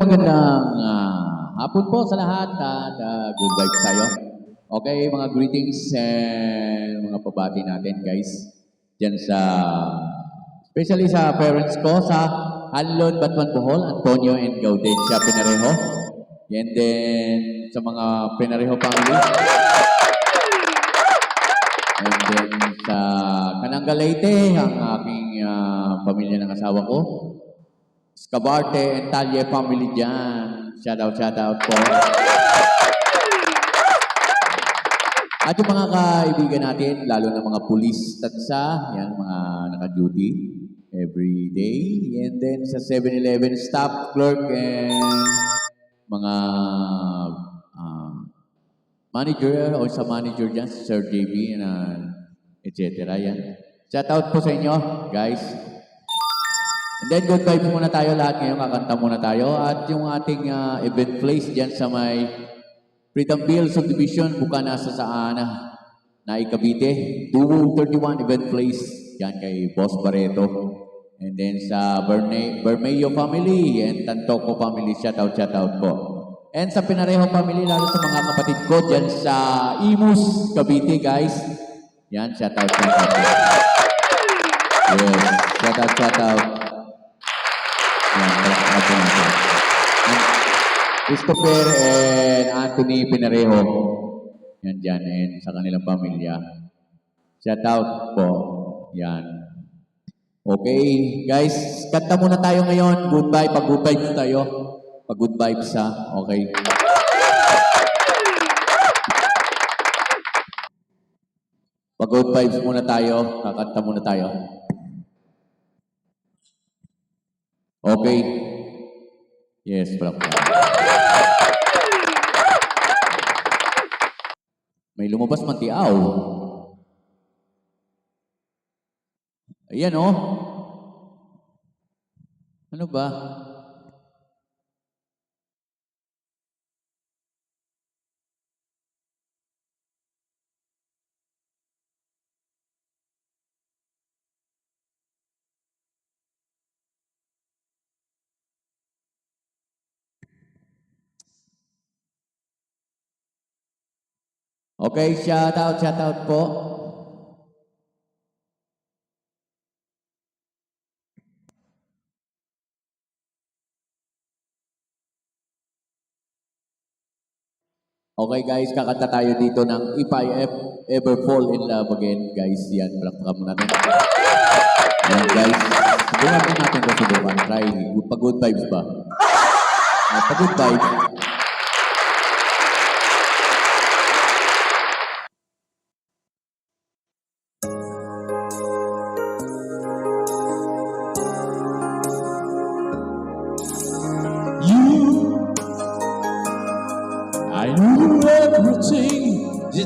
magandang ah, hapon po sa lahat at ah, good vibes tayo. Okay, mga greetings and mga pabati natin guys. Diyan sa, especially sa parents ko sa Hanlon, Batman, Bohol, Antonio and Gaudencia Pinarejo. And then sa mga Pinarejo family. And then sa Cananga Leyte, ang aking ah, pamilya ng asawa ko. Scabarte and Talye family dyan. Shout out, shout out po. At yung mga kaibigan natin, lalo na mga police tatsa, yan, mga naka-duty every day. And then sa 7-Eleven staff, clerk, and mga ah, manager o sa manager dyan, si Sir JB, and uh, etc. Yan. Shout out po sa inyo, guys. And then good vibes muna tayo lahat ngayon, kakanta muna tayo. At yung ating ah, event place dyan sa may Freedomville Subdivision, buka nasa saan na Cavite. 231 event place, yan kay Boss Barreto. And then sa Berne, Bermeo family and Tantoco family, shout out, shout out po. And sa Pinareho family, lalo sa mga kapatid ko dyan sa Imus, Cavite guys. Yan, shout out, shout out. Yes, shout out, shout out. Christopher and Anthony Pinarejo. Yan dyan, and sa kanilang pamilya. Shout out po. Yan. Okay, guys, kanta muna tayo ngayon. Goodbye, pag good vibes tayo. Pag good vibes ha. Okay. Pag good vibes muna tayo, kakanta muna tayo. Okay. Yes, bro. May lumabas man tiaw. Ayan oh. Ano ba? Okay, shout out, shout out po. Okay guys, kakanta tayo dito ng If I Ev- Ever Fall in Love Again. Guys, yan, palakpakan mo natin. Yan guys, subukan natin ito subukan. Try, pag good vibes ba? Ah, pag good vibes,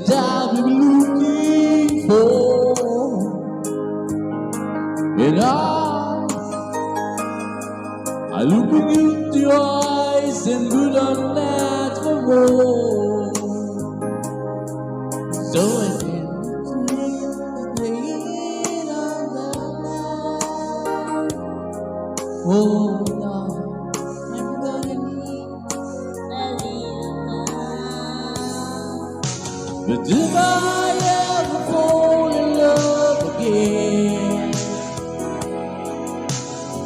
that I've been looking for, and I, I looking into your eyes and good unnatural. So I can Oh, But if I ever fall in love again,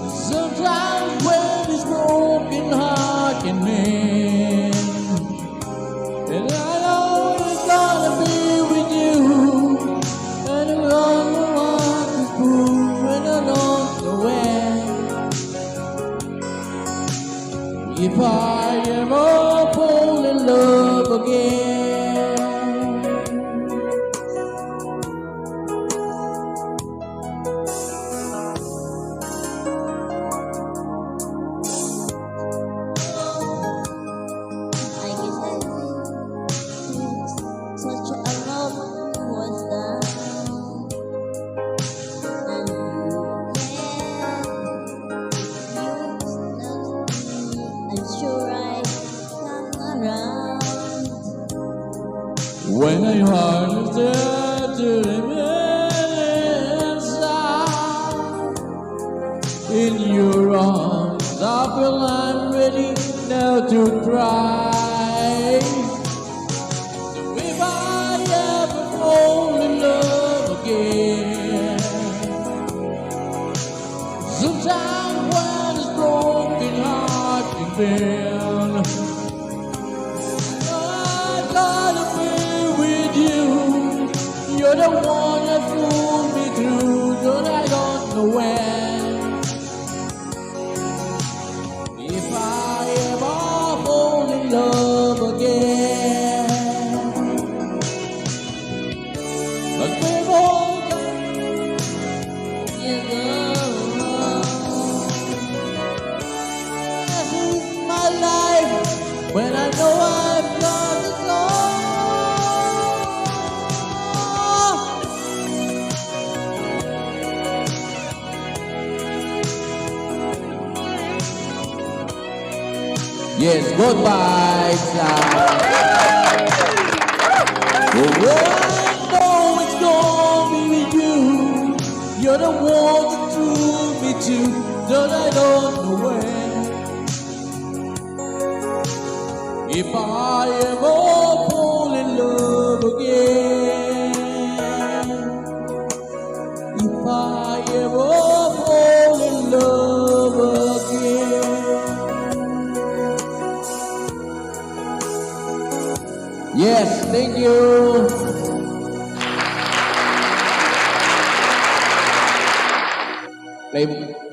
sometimes when this broken heart can mend, and I know it's gonna be with you, and I don't know what to prove, and I don't know when. If I ever fall in love again. When I heard the dream inside in your arms, I feel I'm ready now to try. So if I ever fall in love again, sometimes when broken heart can aware. Yes, goodbye, Oh, I know it's gonna be you. You're the one that drew me to, but I don't know when. If I ever fall in love again, Yes, thank you. Play.